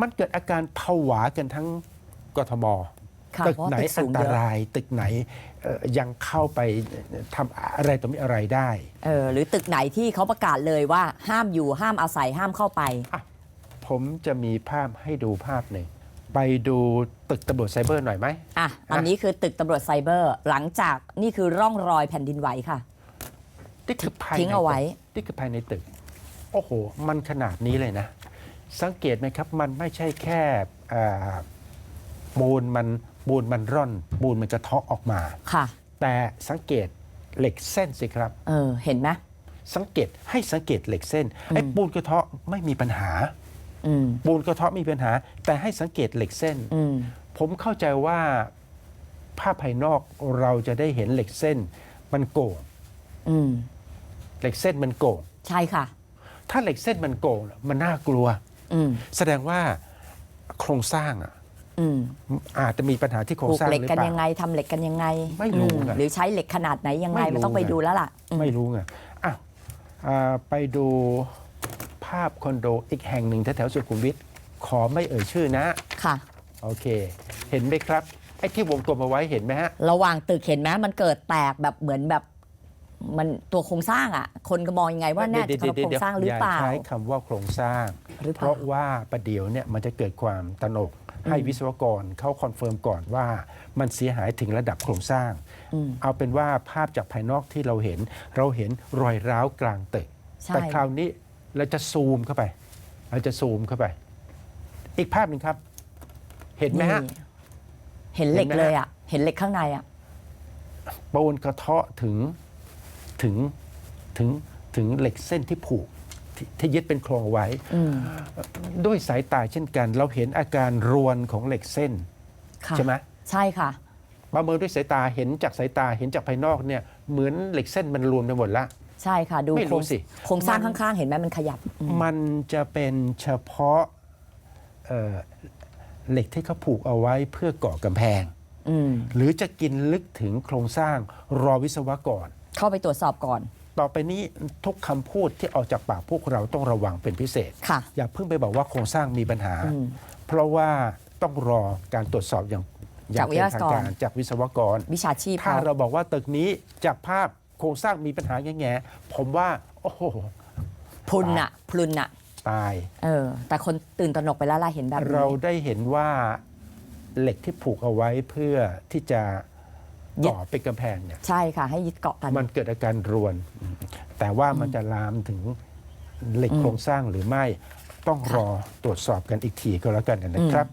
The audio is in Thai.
มันเกิดอาการผวากันทั้งกทมค่ะตึกเพราะไหนตึกสูอันงตเยอะราย ตึกไหนเอ่อยังเข้าไปทำอะไรต่อมีอะไรได้เออหรือตึกไหนที่เขาประกาศเลยว่าห้ามอยู่ห้ามอาศัยห้ามเข้าไป ผมจะมีภาพให้ดูภาพหนึ่งไปดูตึกตำรวจไซเบอร์หน่อยไหมอะอันนี้คือตึกตำรวจไซเบอร์ หลังจากนี่คือร่องรอยแผ่นดินไหวค่ะนี่คือภายในทิ้งเอาไว้ตึกนี่คือภายในตึก โอ้โห มันขนาดนี้เลยนะ สังเกตไหมครับ มันไม่ใช่แค่อ่าปูนมันปูนมันร่อนปูนมันกระเทาะออกมาค่ะ แต่สังเกตเหล็กเส้นสิครับ เออเห็นไหมสังเกตให้สังเกตเหล็กเส้นไอ้ปูนกระเทาะไม่มีปัญหาอืมปูนกระเทาะมีปัญหา แต่ให้สังเกตเหล็กเส้นอืมผมเข้าใจว่าภาพภายนอกเราจะได้เห็นเหล็กเส้น มันโก่งอืมเหล็กเส้นมันโก่งใช่ค่ะ ถ้าเหล็กเส้นมันโก่งมันน่ากลัวอืม แสดงว่าโครงสร้างอะอืมอาจจะมีปัญหาที่โครปงลูกสร้างเหล็กหรือกันเปล่ายังไงทำเหล็กกันยังไง ไม่รู้อืไงหรือใช้เหล็กขนาดไหนยังไงไม่รู้มันต้องไปไงดูแล้วล่ะอืมไม่รู้ไงอ้าวอ่าไปดูภาพคอนโดอีกแห่งหนึ่งแถวๆสุขุมวิทขอไม่เอ่ยชื่อนะค่ะโอเค เห็นไหมครับไอ้ที่วงกลมเอาไว้เห็นไหมฮะ ระหว่างตึกเห็นไหมมันเกิดแตกแบบเหมือนแบบ มันตัวโครงสร้างอะ คนก็มองยังไงว่าน่าจะเป็นโครงสร้างหรือเปล่าย่า ใช้คำว่าโครงสร้าง หรือเปเพล่าราะว่าประเดี๋ยวเนี่ยมันจะเกิดความตระหนกให้วิศวกรเขาคอนเฟิร์มก่อนว่ามันเสียหายถึงระดับโครงสร้างอืมเอาเป็นว่าภาพจากภายนอกที่เราเห็น เราเห็นรอยร้าวกลางตึก ใช่ แต่คราวนี้เราจะซูมเข้าไป เราจะซูมเข้าไป อีกภาพหนึ่งครับ เห็นไหมฮะ นี่เห็นเหล็กเห็นไหมฮะเลยอะ เห็นเหล็กข้างในอะ ปูนกระเทาะถึง ถึงถึงถึงเหล็กเส้นที่ผูกที่ที่ยึดเป็นโครงเอาไว้อืมด้วยสายตาเช่นกัน เราเห็นอาการรวนของเหล็กเส้นค่ะใช่ไหมใช่ค่ะประเมินด้วยสายตาเห็นจากสายตาเห็นจากภายนอกเนี่ยเหมือนเหล็กเส้นมันรวมไปหมดละใช่ค่ะ ดูไม่รู้โครงสิโครงสร้างมันข้างๆ เห็นไหมมันขยับอืมมันจะเป็นเฉพาะเอ่อเหล็กที่เขาผูกเอาไว้เพื่อก่อกำแพงอืมหรือจะกินลึกถึงโครงสร้างรอวิศวกร เข้าไปตรวจสอบก่อน ต่อไปนี้ทุกคำพูดที่ออกจากปากพวกเราต้องระวังเป็นพิเศษ ค่ะ อย่าเพิ่งไปบอกว่าโครงสร้างมีปัญหา อืมเพราะว่าต้องรอการตรวจสอบอย่างอย่างเป็นทางการจากวิศวกร วิชาชีพถ้าเขาเราบอกว่าตึกนี้จากภาพโครงสร้างมีปัญหาแง่ๆผมว่า โอ้โห พลุนอะพลุนอะตาย เออ แต่คนตื่นตระหนกไปแล้วล่ะเห็นแบบนี้ เราได้เห็นว่าเหล็กที่ผูกเอาไว้เพื่อที่จะ ยึดก่อเป็นกำแพงเนี่ยใช่ค่ะ ให้ยึดเกาะกัน มันเกิดอาการรวน แต่ว่ามันจะลามถึงเหล็กโครงสร้างหรือไม่ต้องรอตรวจสอบกันอีกทีก็แล้วกันนะครับ